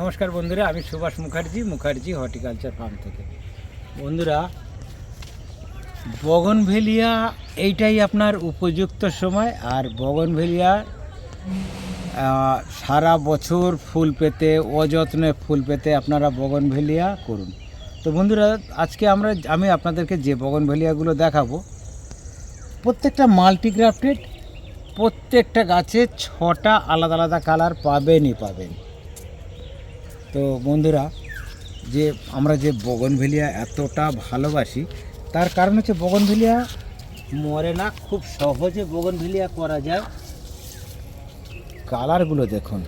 নমস্কার বন্ধুরা, আমি সুভাষ মুখার্জি মুখার্জি হর্টিকালচার ফার্ম থেকে। বন্ধুরা, বগনভেলিয়া এইটাই আপনার উপযুক্ত সময়, আর বগনভেলিয়া সারা বছর ফুল পেতে, অযত্নে ফুল পেতে আপনারা বগনভেলিয়া করুন। তো বন্ধুরা, আজকে আমরা, আমি আপনাদেরকে যে বগনভেলিয়াগুলো দেখাবো, প্রত্যেকটা মাল্টিগ্রাফটেড, প্রত্যেকটা গাছে ছটা আলাদা আলাদা কালার পাবেনই পাবেন। তো বন্ধুরা, যে আমরা যে বগনভেলিয়া এতটা ভালোবাসি, তার কারণ হচ্ছে বগনভেলিয়া মরে না, খুব সহজে বগনভেলিয়া করা যায়। কালারগুলো দেখুন,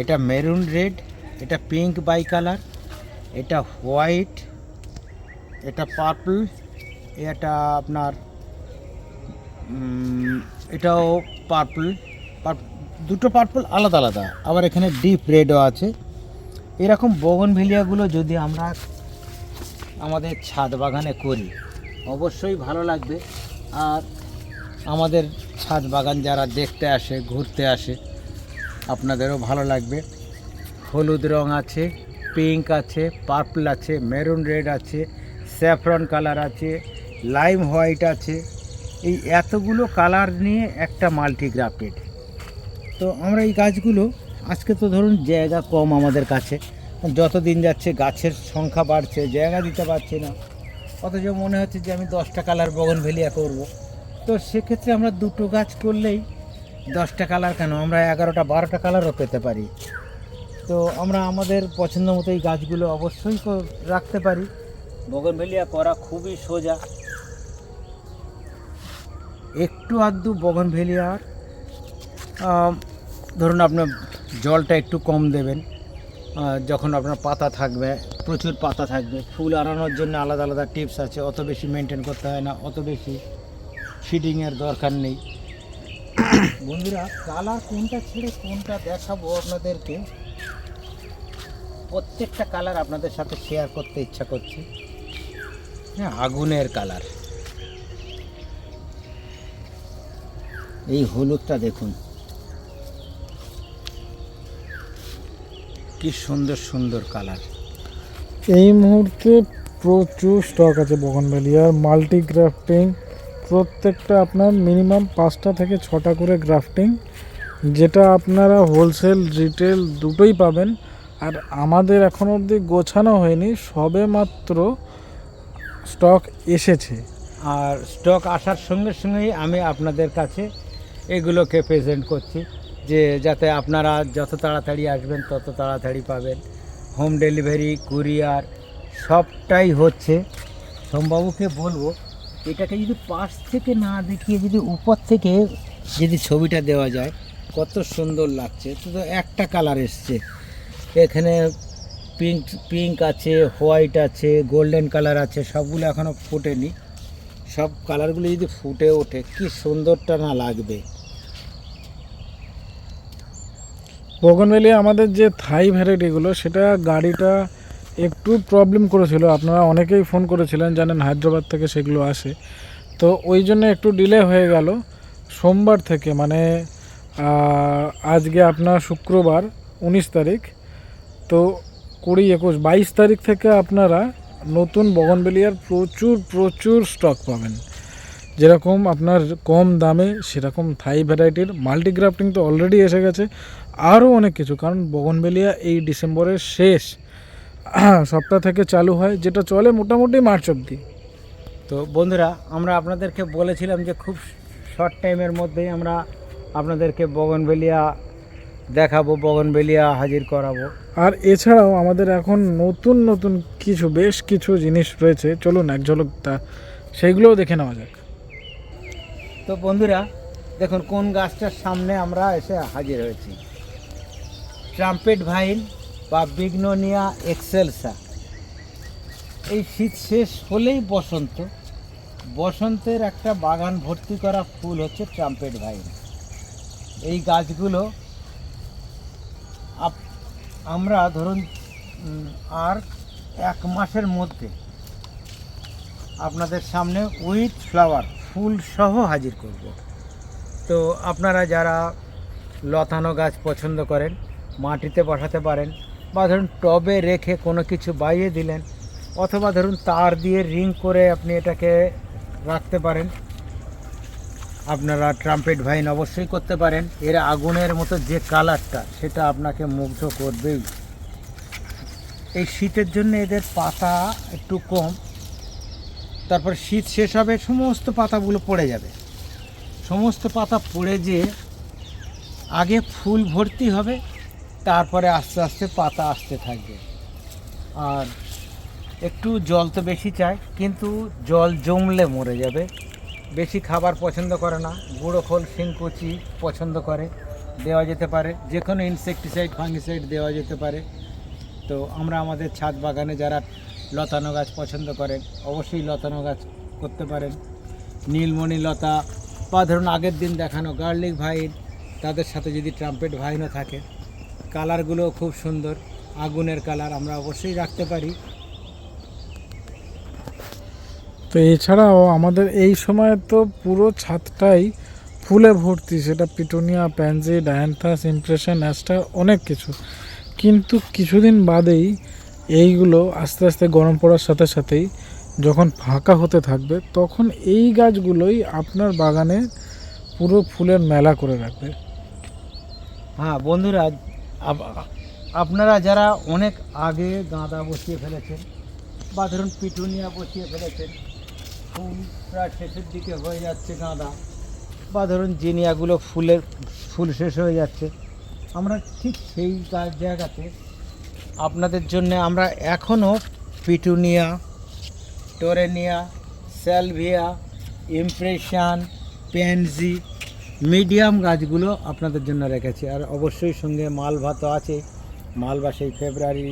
এটা মেরুন রেড, এটা পিঙ্ক বাই কালার এটা হোয়াইট, এটা পার্পল, এটা আপনার এটাও পার্পল দুটো পার্পল আলাদা আলাদা, আবার এখানে ডিপ রেডও আছে। এরকম বগনভেলিয়াগুলো যদি আমরা আমাদের ছাদ বাগানে করি, অবশ্যই ভালো লাগবে। আর আমাদের ছাদ বাগান যারা দেখতে আসে, ঘুরতে আসে, আপনাদেরও ভালো লাগবে। হলুদ রং আছে, পিঙ্ক আছে, পার্পল আছে, মেরুন রেড আছে, স্যাফরন কালার আছে, লাইম হোয়াইট আছে। এই এতগুলো কালার নিয়ে একটা মাল্টিগ্রাফটেড। তো আমরা এই গাছগুলো আজকে তো ধরুন জায়গা কম আমাদের কাছে। যত দিন যাচ্ছে গাছের সংখ্যা বাড়ছে জায়গা দিতে পারছি না। অথচ মনে হচ্ছে যে আমি দশটা কালার বগনভেলিয়া করব। তো সেক্ষেত্রে আমরা দুটো গাছ করলেই দশটা কালার কেন? আমরা এগারোটা বারোটা কালারও পেতে পারি। তো আমরা আমাদের পছন্দ মতো এই গাছগুলো অবশ্যই রাখতে পারি। বগনভেলিয়া করা খুবই সোজা। একটু আধটু বগনভেলিয়ার আম, ধরুন আপনার জলটা একটু কম দেবেন। যখন আপনার পাতা থাকবে, প্রচুর পাতা থাকবে, ফুল আনানোর জন্য আলাদা আলাদা টিপস আছে, অত বেশি মেনটেন করতে হয় না, অত বেশি ফিডিংয়ের দরকার নেই। বন্ধুরা, কালার কোনটা ছেড়ে কোনটা দেখাবো আপনাদেরকে? প্রত্যেকটা কালার আপনাদের সাথে শেয়ার করতে ইচ্ছা করছি। হ্যাঁ আগুনের কালার। এই হলুদটা দেখুন। কি সুন্দর সুন্দর কালার। এই মুহূর্তে প্রচুর স্টক আছে বগনভেলিয়ার মাল্টি গ্রাফটিং প্রত্যেকটা আপনার মিনিমাম পাঁচটা থেকে ছটা করে গ্রাফটিং যেটা আপনারা হোলসেল রিটেল দুটোই পাবেন। আর আমাদের এখন অবধি গোছানো হয়নি সবে মাত্র স্টক এসেছে। আর স্টক আসার সঙ্গে সঙ্গেই আমি আপনাদের কাছে এগুলোকে প্রেজেন্ট করছি। যে যাতে আপনারা যত তাড়াতাড়ি আসবেন, তত তাড়াতাড়ি পাবেন। হোম ডেলিভারি কুরিয়ার সবটাই হচ্ছে। সোমবাবুকে বলব, এটাকে যদি পাশ থেকে না দেখিয়ে যদি উপর থেকে যদি ছবিটা দেওয়া যায়, কত সুন্দর লাগছে। তো একটা কালার এসছে। এখানে পিঙ্ক পিঙ্ক আছে হোয়াইট আছে গোল্ডেন কালার আছে, সবগুলো এখনও ফোটেনি। সব কালারগুলো যদি ফুটে ওঠে, কি সুন্দরটা না লাগবে। বগনভেলিয়া আমাদের যে থাই ভ্যারাইটিগুলো সেটা গাড়িটা একটু প্রবলেম করেছিল। আপনারা অনেকেই ফোন করেছিলেন, জানেন হায়দ্রাবাদ থেকে সেগুলো আসে। তো ওই জন্য একটু ডিলে হয়ে গেল। সোমবার থেকে মানে আজকে আপনার শুক্রবার, উনিশ তারিখ। তো কুড়ি একুশ, বাইশ তারিখ থেকে আপনারা নতুন বগনবেলিয়ার প্রচুর প্রচুর স্টক পাবেন। যেরকম আপনার কম দামে সেরকম থাই ভ্যারাইটির মাল্টিগ্রাফটিং তো অলরেডি এসে গেছে। আরও অনেক কিছু কারণ বগনবেলিয়া এই ডিসেম্বরের শেষ সপ্তাহ থেকে চালু হয় যেটা চলে মোটামুটি মার্চ অবধি। তো বন্ধুরা আমরা আপনাদেরকে বলেছিলাম যে খুব শর্ট টাইমের মধ্যেই আমরা আপনাদেরকে বগনভেলিয়া দেখাবো বগনভেলিয়া হাজির করাবো। আর এছাড়াও আমাদের এখন নতুন নতুন কিছু বেশ কিছু জিনিস রয়েছে। চলুন এক ঝলক তা সেইগুলোও দেখে নেওয়া যাক। তো বন্ধুরা, দেখুন কোন গাছটার সামনে আমরা এসে হাজির হয়েছি। ট্রাম্পেট ভাইন বা বিগনোনিয়া এক্সেলসা এই শীত শেষ হলেই বসন্ত। বসন্তের একটা বাগান ভর্তি করা ফুল হচ্ছে ট্রাম্পেট ভাইন এই গাছগুলো আমরা ধরুন আর এক মাসের মধ্যে আপনাদের সামনে উইথ ফ্লাওয়ার ফুল সহ হাজির করব। তো আপনারা যারা লতানো গাছ পছন্দ করেন, মাটিতে বসাতে পারেন, বা ধরুন টবে রেখে কোনো কিছু বাইয়ে দিলেন, অথবা ধরুন তার দিয়ে রিং করে আপনি এটাকে রাখতে পারেন, আপনারা ট্রাম্পেট ভাইন অবশ্যই করতে পারেন। এর আগুনের মতো যে কালারটা, সেটা আপনাকে মুগ্ধ করবেই। এই শীতের জন্য এদের পাতা একটু কম তারপর শীত শেষ হবে, সমস্ত পাতাগুলো পড়ে যাবে। সমস্ত পাতা পড়ে যেয়ে আগে ফুল ভর্তি হবে, তারপরে আস্তে আস্তে পাতা আসতে থাকবে। আর একটু জল তো বেশি চায় কিন্তু জল জমলে মরে যাবে। বেশি খাবার পছন্দ করে না, গুঁড়ো খোল, শিংকুচি পছন্দ করে, দেওয়া যেতে পারে। যে কোনো ইনসেকটিসাইড ফাঙ্গিসাইড দেওয়া যেতে পারে। তো আমরা আমাদের ছাদ বাগানে যারা লতানো গাছ পছন্দ করেন, অবশ্যই লতানো গাছ করতে পারেন। নীলমণি লতা, বা ধরুন আগের দিন দেখানো গার্লিক ভাইন, তাদের সাথে যদি ট্রাম্পেট ভাইনও থাকে কালারগুলো খুব সুন্দর, আগুনের কালার আমরা অবশ্যই রাখতে পারি। তো এছাড়াও আমাদের এই সময় তো পুরো ছাদটাই ফুলে ভর্তি, সেটা petunia, pansy, dianthus, impression, aster, অনেক কিছু। কিন্তু কিছুদিন বাদেই এইগুলো আস্তে আস্তে গরম পড়ার সাথে সাথেই যখন ফাঁকা হতে থাকবে, তখন এই গাছগুলোই আপনার বাগানে পুরো ফুলের মেলা করে রাখবে। হ্যাঁ বন্ধুরা আপনারা যারা অনেক আগে গাঁদা বসিয়ে ফেলেছেন বা ধরুন পিটুনিয়া বসিয়ে ফেলেছেন, ফুল প্রায় শেষের দিকে হয়ে যাচ্ছে গাঁদা বা ধরুন জিনিয়াগুলো ফুলের, ফুল শেষ হয়ে যাচ্ছে, আমরা ঠিক সেই জায়গাতে আপনাদের জন্য আমরা এখনও পিটুনিয়া, টোরেনিয়া, স্যালভিয়া, ইমপ্রেশন, পেনজি, মিডিয়াম গাছগুলো আপনাদের জন্য রেখেছি। আর অবশ্যই সঙ্গে মালভা তো আছে। মালভা সেই ফেব্রুয়ারি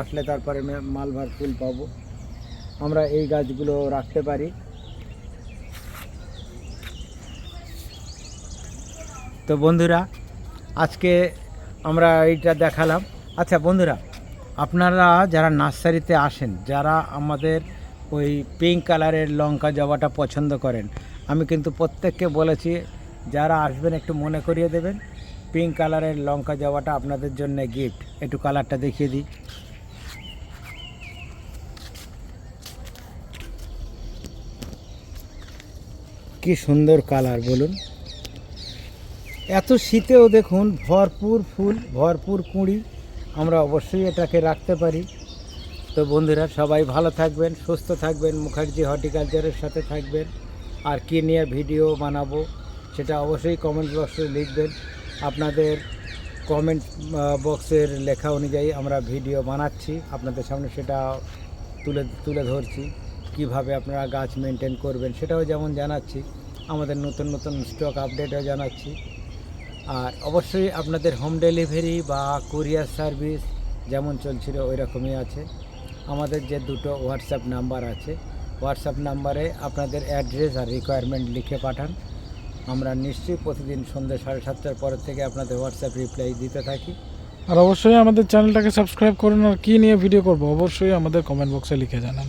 আসলে তারপরে মালভার ফুল পাবো। আমরা এই গাছগুলো রাখতে পারি। তো বন্ধুরা, আজকে আমরা এইটা দেখালাম। আচ্ছা বন্ধুরা আপনারা যারা নার্সারিতে আসেন, যারা আমাদের ওই পিঙ্ক কালারের লঙ্কা জবাটা পছন্দ করেন, আমি কিন্তু প্রত্যেককে বলেছি, যারা আসবেন একটু মনে করিয়ে দেবেন। পিঙ্ক কালারের লঙ্কা জবাটা আপনাদের জন্য গিফট একটু কালারটা দেখিয়ে দিই। কি সুন্দর কালার বলুন। এত শীতেও দেখুন, ভরপুর ফুল, ভরপুর কুঁড়ি। আমরা অবশ্যই এটাকে রাখতে পারি। তো বন্ধুরা, সবাই ভালো থাকবেন, সুস্থ থাকবেন, মুখার্জি হর্টিকালচারের সাথে থাকবেন। আর কী নিয়ে ভিডিও বানাবো সেটা অবশ্যই কমেন্ট বক্সে লিখবেন। আপনাদের কমেন্ট বক্সের লেখা অনুযায়ী আমরা ভিডিও বানাচ্ছি। আপনাদের সামনে সেটা তুলে তুলে ধরছি। কীভাবে আপনারা গাছ মেনটেন করবেন সেটাও যেমন জানাচ্ছি। আমাদের নতুন নতুন স্টক আপডেটও জানাচ্ছি। আর অবশ্যই আপনাদের হোম ডেলিভারি বা কুরিয়ার সার্ভিস যেমন চলছিল ওই রকমই আছে। আমাদের যে দুটো হোয়াটসঅ্যাপ নাম্বার আছে হোয়াটসঅ্যাপ নাম্বারে আপনাদের অ্যাড্রেস আর রিকোয়ারমেন্ট লিখে পাঠান। আমরা নিশ্চয়ই প্রতিদিন সন্ধ্যে সাড়ে সাতটার পর থেকে আপনাদের হোয়াটসঅ্যাপ রিপ্লাই দিতে থাকি। আর অবশ্যই আমাদের চ্যানেলটাকে সাবস্ক্রাইব করুন আর কী নিয়ে ভিডিও করব, অবশ্যই আমাদের কমেন্ট বক্সে লিখে জানান।